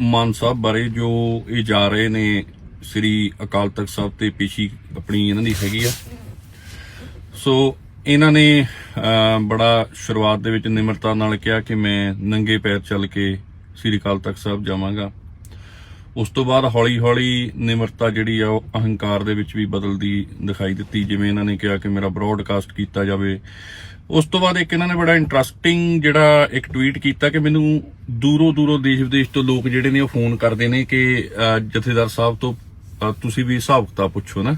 ਮਾਨ ਸਾਹਿਬ ਬਾਰੇ ਜੋ ਇਹ ਜਾ ਰਹੇ ਨੇ ਸ੍ਰੀ ਅਕਾਲ ਤਖਤ ਸਾਹਿਬ ਤੇ ਪੇਸ਼ੀ ਆਪਣੀ ਇਹਨਾਂ ਦੀ ਹੈਗੀ ਆ। ਸੋ ਇਹਨਾਂ ਨੇ ਬੜਾ ਸ਼ੁਰੂਆਤ ਦੇ ਵਿੱਚ ਨਿਮਰਤਾ ਨਾਲ ਕਿਹਾ ਕਿ ਮੈਂ ਨੰਗੇ ਪੈਰ ਚੱਲ ਕੇ ਸ੍ਰੀ ਅਕਾਲ ਤਖਤ ਸਾਹਿਬ ਜਾਵਾਂਗਾ। ਉਸ ਤੋਂ ਬਾਅਦ ਹੌਲੀ-ਹੌਲੀ ਨਿਮਰਤਾ ਜਿਹੜੀ ਆ, ਉਹ ਅਹੰਕਾਰ ਦੇ ਵਿੱਚ ਵੀ ਬਦਲਦੀ ਦਿਖਾਈ ਦਿੱਤੀ, ਜਿਵੇਂ ਇਹਨਾਂ ਨੇ ਕਿਹਾ ਕਿ ਮੇਰਾ ਬ੍ਰੌਡਕਾਸਟ ਕੀਤਾ ਜਾਵੇ। ਉਸ ਤੋਂ ਬਾਅਦ ਇੱਕ ਇਹਨਾਂ ਨੇ ਬੜਾ ਇੰਟਰਸਟਿੰਗ ਜਿਹੜਾ ਇੱਕ ਟਵੀਟ ਕੀਤਾ ਕਿ ਮੈਨੂੰ ਦੂਰੋਂ ਦੂਰੋਂ ਦੇਸ਼ ਵਿਦੇਸ਼ ਤੋਂ ਲੋਕ ਜਿਹੜੇ ਨੇ ਉਹ ਫੋਨ ਕਰਦੇ ਨੇ ਕਿ ਜਥੇਦਾਰ ਸਾਹਿਬ ਤੋਂ ਤੁਸੀਂ ਵੀ ਹਿਸਾਬ ਕਿਤਾਬ ਪੁੱਛੋ ਨਾ।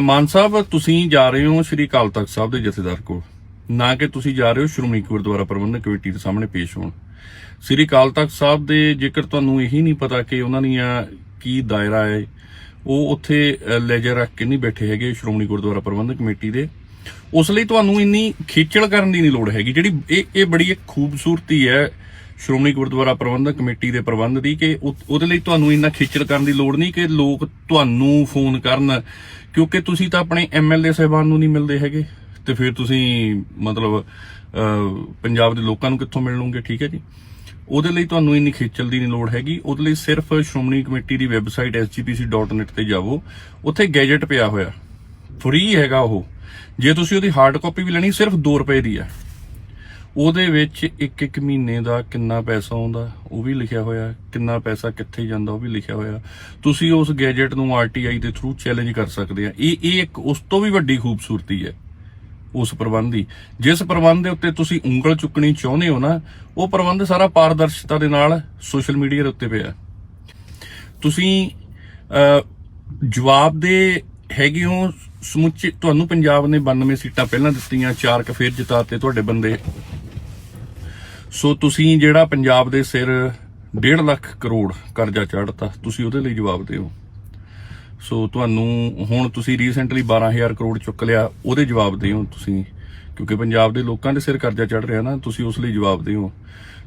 ਮਾਨ ਸਾਹਿਬ ਤੁਸੀਂ ਜਾ ਰਹੇ ਹੋ ਸ਼੍ਰੀ ਅਕਾਲ ਤਖਤ ਸਾਹਿਬ ਦੇ ਜਥੇਦਾਰ ਕੋਲ। ਨਾ ਕਿ ਤੁਸੀਂ ਜਾ ਰਹੇ ਹੋ ਸ਼੍ਰੋਮਣੀ ਗੁਰਦੁਆਰਾ ਪ੍ਰਬੰਧਕ ਕਮੇਟੀ ਦੇ ਸਾਹਮਣੇ ਪੇਸ਼ ਹੋਣ। ਸ੍ਰੀ ਅਕਾਲ ਤਖਤ ਸਾਹਿਬ ਦੇ ਜੇਕਰ ਤੁਹਾਨੂੰ ਇਹੀ ਨਹੀਂ ਪਤਾ ਕਿ ਉਹਨਾਂ ਦੀਆਂ ਕੀ ਦਾਇਰਾ ਹੈ ਉਹ ਉੱਥੇ ਅਹ, ਲੈਜਰ ਰੱਖ ਕੇ ਨਹੀਂ ਬੈਠੇ ਹੈਗੇ ਸ਼੍ਰੋਮਣੀ ਗੁਰਦੁਆਰਾ ਪ੍ਰਬੰਧਕ ਕਮੇਟੀ ਦੇ। ਉਸ ਲਈ ਤੁਹਾਨੂੰ ਇੰਨੀ ਖੇਚਲ ਕਰਨ ਦੀ ਨਹੀਂ ਲੋੜ ਹੈਗੀ। ਜਿਹੜੀ ਇਹ ਇਹ ਬੜੀ ਇੱਕ ਖੂਬਸੂਰਤੀ ਹੈ ਸ਼੍ਰੋਮਣੀ ਗੁਰਦੁਆਰਾ ਪ੍ਰਬੰਧਕ ਕਮੇਟੀ ਦੇ ਪ੍ਰਬੰਧ ਦੀ ਕਿ ਉਹ- ਉਹਦੇ ਲਈ ਤੁਹਾਨੂੰ ਇੰਨਾ ਖੇਚਲ ਕਰਨ ਦੀ ਲੋੜ ਨਹੀਂ ਕਿ ਲੋਕ ਤੁਹਾਨੂੰ ਫੋਨ ਕਰਨ, ਕਿਉਂਕਿ ਤੁਸੀਂ ਤਾਂ ਆਪਣੇ ਐਮਐਲਏ ਸਾਹਿਬਾਨ ਨੂੰ ਨਹੀਂ ਮਿਲਦੇ ਹੈਗੇ। ਤੇ ਫਿਰ ਤੁਸੀਂ ਮਤਲਬ ਪੰਜਾਬ ਦੇ ਲੋਕਾਂ ਨੂੰ ਕਿੱਥੋਂ ਮਿਲ ਲਓਗੇ ਠੀਕ ਹੈ ਜੀ। ਉਹਦੇ ਲਈ ਤੁਹਾਨੂੰ ਇੰਨੀ ਖੇਚਲ ਦੀ ਨਹੀਂ ਲੋੜ ਹੈਗੀ। ਉਹਦੇ ਲਈ ਸਿਰਫ ਸ਼੍ਰੋਮਣੀ ਕਮੇਟੀ ਦੀ ਵੈਬਸਾਈਟ sgpc.net ਤੇ ਜਾਵੋ। ਉੱਥੇ ਗੈਜਟ ਪਿਆ ਹੋਇਆ। ਫ੍ਰੀ ਹੈਗਾ ਉਹ। ਜੇ ਤੁਸੀਂ ਉਹਦੀ ਹਾਰਡ ਕਾਪੀ ਵੀ ਲੈਣੀ ਸਿਰਫ 2 ਰੁਪਏ ਦੀ ਹੈ। ਉਹਦੇ ਵਿੱਚ ਇੱਕ ਇੱਕ ਮਹੀਨੇ ਦਾ ਕਿੰਨਾ ਪੈਸਾ ਆਉਂਦਾ ਉਹ ਵੀ ਲਿਖਿਆ ਹੋਇਆ ਕਿੰਨਾ ਪੈਸਾ ਕਿੱਥੇ ਜਾਂਦਾ ਉਹ ਵੀ ਲਿਖਿਆ ਹੋਇਆ ਤੁਸੀਂ ਉਸ ਗੈਜਟ ਨੂੰ ਆਰਟੀਆਈ ਦੇ ਥਰੂ ਚੈਲੰਜ ਕਰ ਸਕਦੇ ਆ। ਇਹ ਇਹ ਇੱਕ ਉਸ ਤੋਂ ਵੀ ਵੱਡੀ ਖੂਬਸੂਰਤੀ ਹੈ ਉਸ ਪ੍ਰਬੰਧ ਦੀ। ਜਿਸ ਪ੍ਰਬੰਧ ਦੇ ਉੱਤੇ ਤੁਸੀਂ ਉਂਗਲ ਚੁੱਕਣੀ ਚਾਹੁੰਦੇ ਹੋ ਨਾ ਉਹ ਪ੍ਰਬੰਧ ਸਾਰਾ ਪਾਰਦਰਸ਼ਤਾ ਦੇ ਨਾਲ ਸੋਸ਼ਲ ਮੀਡੀਆ ਦੇ ਉੱਤੇ ਪਿਆ ਤੁਸੀਂ ਅਹ, ਜਵਾਬ ਦੇ ਹੈਗੇ ਹੋ ਸਮੁੱਚੇ, ਤੁਹਾਨੂੰ ਪੰਜਾਬ ਨੇ 92 ਸੀਟਾਂ ਪਹਿਲਾਂ ਦਿੱਤੀਆਂ, ਚਾਰ ਕ ਫੇਰ ਜਿਤਾਤੇ ਤੁਹਾਡੇ ਬੰਦੇ। ਸੋ ਤੁਸੀਂ ਜਿਹੜਾ ਪੰਜਾਬ ਦੇ ਸਿਰ 1.5 ਲੱਖ ਕਰੋੜ ਕਰਜ਼ਾ ਚੜ੍ਹਤਾ ਤੁਸੀਂ ਉਹਦੇ ਲਈ ਜਵਾਬ ਦਿਓ। ਸੋ ਤੁਹਾਨੂੰ ਹੁਣ ਤੁਸੀਂ ਰੀਸੈਂਟਲੀ 12000 ਕਰੋੜ ਚੁੱਕ ਲਿਆ, ਉਹਦੇ ਜਵਾਬ ਦਿਓ ਤੁਸੀਂ। ਕਿਉਂਕਿ ਪੰਜਾਬ ਦੇ ਲੋਕਾਂ ਦੇ ਸਿਰ ਕਰਜ਼ਾ ਚੜ ਰਿਹਾ ਨਾ, ਤੁਸੀਂ ਉਸ ਲਈ ਜਵਾਬ ਦਿਓ।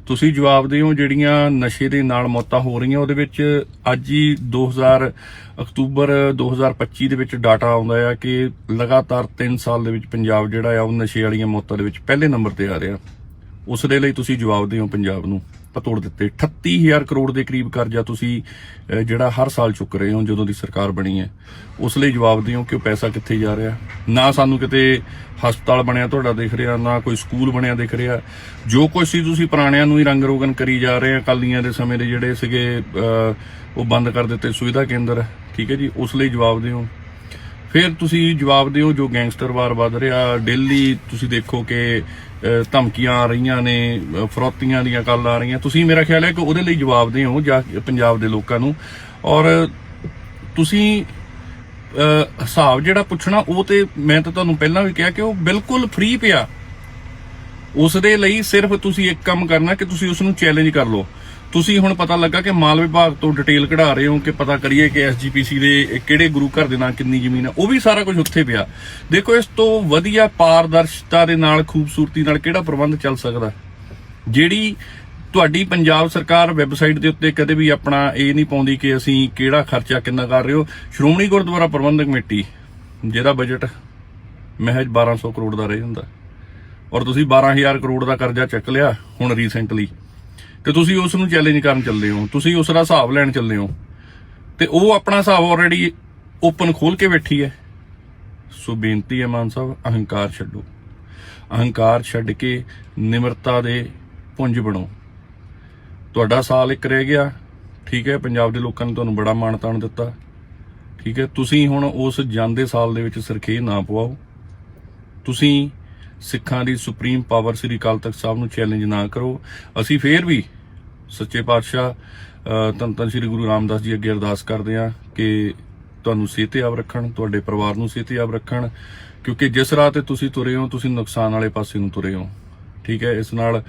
ਤੁਸੀਂ ਜਵਾਬ ਦਿਓ ਜਿਹੜੀਆਂ ਨਸ਼ੇ ਦੇ ਨਾਲ ਮੌਤਾਂ ਹੋ ਰਹੀਆਂ, ਉਹਦੇ ਵਿੱਚ ਅੱਜ ਹੀ 2000 ਅਕਤੂਬਰ 2025 ਦੇ ਵਿੱਚ ਡਾਟਾ ਆਉਂਦਾ ਆ ਕਿ ਲਗਾਤਾਰ 3 ਸਾਲ ਦੇ ਵਿੱਚ ਪੰਜਾਬ ਜਿਹੜਾ ਆ, ਉਹ ਨਸ਼ੇ ਵਾਲੀਆਂ ਮੌਤਾਂ ਦੇ ਵਿੱਚ ਪਹਿਲੇ ਨੰਬਰ ਤੇ ਆ ਰਿਹਾ। ਉਸ ਦੇ ਲਈ ਤੁਸੀਂ ਜਵਾਬ ਦਿਓ ਪੰਜਾਬ ਨੂੰ। ਪਤੋੜ ਦਿੱਤੇ। 38000 ਕਰੋੜ ਦੇ ਕਰੀਬ ਕਰਜ਼ਾ ਤੁਸੀਂ ਜਿਹੜਾ ਹਰ ਸਾਲ ਚੁੱਕ ਰਹੇ ਹੋ ਜਦੋਂ ਦੀ ਸਰਕਾਰ ਬਣੀ ਹੈ। ਉਸ ਲਈ ਜਵਾਬ ਦਿਓ ਕਿ ਉਹ ਪੈਸਾ ਕਿੱਥੇ ਜਾ ਰਿਹਾ। ਨਾ ਸਾਨੂੰ ਕਿਤੇ ਹਸਪਤਾਲ ਬਣਿਆ ਤੁਹਾਡਾ ਦਿਖ ਰਿਹਾ, ਨਾ ਕੋਈ ਸਕੂਲ ਬਣਿਆ ਦਿਖ ਰਿਹਾ। ਜੋ ਕੁਝ ਸੀ ਤੁਸੀਂ ਪੁਰਾਣਿਆਂ ਨੂੰ ਹੀ ਰੰਗ ਰੋਗਨ ਕਰੀ ਜਾ ਰਹੇ ਆ ਕਾਲੀਆਂ ਦੇ ਸਮੇਂ ਦੇ ਜਿਹੜੇ ਸੀਗੇ ਉਹ ਬੰਦ ਕਰ ਦਿੱਤੇ ਸੁਵਿਧਾ ਕੇਂਦਰ, ਠੀਕ ਹੈ ਜੀ, ਉਸ ਲਈ ਜਵਾਬ ਦਿਓ। ਫਿਰ ਤੁਸੀਂ ਜਵਾਬ ਦਿਓ ਜੋ ਗੈਂਗਸਟਰ ਵਾਰ ਵੱਧ ਰਿਹਾ। ਡੇਲੀ ਤੁਸੀਂ ਦੇਖੋ ਕਿ ਧਮਕੀਆਂ ਆ ਰਹੀਆਂ ਨੇ ਫਰੋਤੀਆਂ ਦੀਆਂ ਕੱਲ ਆ ਰਹੀਆਂ। ਤੁਸੀਂ ਮੇਰਾ ਖਿਆਲ ਹੈ ਕਿ ਉਹਦੇ ਲਈ ਜਵਾਬ ਦਿਓ ਜਾ ਪੰਜਾਬ ਦੇ ਲੋਕਾਂ ਨੂੰ। ਔਰ ਤੁਸੀਂ ਹਿਸਾਬ ਜਿਹੜਾ ਪੁੱਛਣਾ, ਉਹ ਤੇ ਮੈਂ ਤਾਂ ਤੁਹਾਨੂੰ ਪਹਿਲਾਂ ਵੀ ਕਿਹਾ ਕਿ ਉਹ ਬਿਲਕੁਲ ਫ੍ਰੀ ਪਿਆ। ਉਸ ਦੇ ਲਈ ਸਿਰਫ ਤੁਸੀਂ ਇੱਕ ਕੰਮ ਕਰਨਾ ਕਿ ਤੁਸੀਂ ਉਸ ਨੂੰ ਚੈਲੰਜ ਕਰ ਲਓ। ਤੁਸੀਂ ਹੁਣ ਪਤਾ ਲੱਗਾ ਕਿ ਮਾਲ ਵਿਭਾਗ ਤੋਂ ਡਿਟੇਲ ਕਢਾ ਰਹੇ ਹੋ ਕਿ ਪਤਾ ਕਰੀਏ ਕਿ ਐਸਜੀਪੀਸੀ ਦੇ ਕਿਹੜੇ ਗੁਰੂ ਘਰ ਦੇ ਨਾਲ ਕਿੰਨੀ ਜ਼ਮੀਨ ਹੈ। ਉਹ ਵੀ ਸਾਰਾ ਕੁਝ ਉੱਥੇ ਪਿਆ। ਦੇਖੋ, ਇਸ ਤੋਂ ਵਧੀਆ ਪਾਰਦਰਸ਼ਤਾ ਦੇ ਨਾਲ, ਖੂਬਸੂਰਤੀ ਨਾਲ ਕਿਹੜਾ ਪ੍ਰਬੰਧ ਚੱਲ ਸਕਦਾ? ਜਿਹੜੀ ਤੁਹਾਡੀ ਪੰਜਾਬ ਸਰਕਾਰ ਵੈਬਸਾਈਟ ਦੇ ਉੱਤੇ ਕਦੇ ਵੀ ਆਪਣਾ ਇਹ ਨਹੀਂ ਪਾਉਂਦੀ ਕਿ ਅਸੀਂ ਕਿਹੜਾ ਖਰਚਾ ਕਿੰਨਾ ਕਰ ਰਹੇ ਹੋ? ਸ਼੍ਰੋਮਣੀ ਗੁਰਦੁਆਰਾ ਪ੍ਰਬੰਧਕ ਕਮੇਟੀ, ਜਿਹਦਾ ਬਜਟ ਮਹਿਜ 1200 ਕਰੋੜ ਦਾ ਰਹਿ ਜਾਂਦਾ। ਔਰ ਤੁਸੀਂ 12000 ਕਰੋੜ ਦਾ ਕਰਜ਼ਾ ਚੱਕ ਲਿਆ ਹੁਣ ਰੀਸੈਂਟਲੀ ਤੇ ਤੁਸੀਂ ਉਸ ਨੂੰ ਚੈਲੰਜ ਕਰਨ ਚੱਲੇ ਹੋ, ਤੁਸੀਂ ਉਸ ਦਾ ਹਿਸਾਬ ਲੈਣ ਚੱਲੇ ਹੋ, ਤੇ ਉਹ ਆਪਣਾ ਹਿਸਾਬ ਆਲਰੇਡੀ ਓਪਨ ਖੋਲ ਕੇ ਬੈਠੀ ਹੈ। ਸੋ ਬੇਨਤੀ ਹੈ ਮਾਨ ਸਾਹਿਬ, ਅਹੰਕਾਰ ਛੱਡੋ। ਅਹੰਕਾਰ ਛੱਡ ਕੇ ਨਿਮਰਤਾ ਦੇ ਪੁੰਜ ਬਣੋ। ਤੁਹਾਡਾ ਸਾਲ ਇੱਕ ਰਹਿ ਗਿਆ ਠੀਕ ਹੈ ਪੰਜਾਬ ਦੇ ਲੋਕਾਂ ਨੇ ਤੁਹਾਨੂੰ ਬੜਾ ਮਾਣ ਤਾਣ ਦਿੱਤਾ ਠੀਕ ਹੈ ਤੁਸੀਂ ਹੁਣ ਉਸ ਜਾਂਦੇ ਸਾਲ ਦੇ ਵਿੱਚ ਸਰਖੇ ਨਾ ਪਵਾਓ। ਤੁਸੀਂ ਸਿੱਖਾਂ ਦੀ ਸੁਪਰੀਮ ਪਾਵਰ ਸ੍ਰੀ ਅਕਾਲ ਤਖਤ ਸਾਹਿਬ ਨੂੰ ਚੈਲੰਜ ਨਾ ਕਰੋ। ਅਸੀਂ ਫੇਰ ਵੀ ਸੱਚੇ ਪਾਤਸ਼ਾਹ ਅ, ਧੰਨ ਧੰਨ ਸ੍ਰੀ ਗੁਰੂ ਰਾਮਦਾਸ ਜੀ ਅੱਗੇ ਅਰਦਾਸ ਕਰਦੇ ਹਾਂ ਕਿ ਤੁਹਾਨੂੰ ਸਿਹਤਯਾਬ ਰੱਖਣ ਤੁਹਾਡੇ ਪਰਿਵਾਰ ਨੂੰ ਸਿਹਤਯਾਬ ਰੱਖਣ ਕਿਉਂਕਿ ਜਿਸ ਰਾਹ ਤੇ ਤੁਸੀਂ ਤੁਰੇ ਹੋ ਤੁਸੀਂ ਨੁਕਸਾਨ ਵਾਲੇ ਪਾਸੇ ਨੂੰ ਤੁਰੇ ਹੋ। ਠੀਕ ਹੈ ਇਸ ਨਾਲ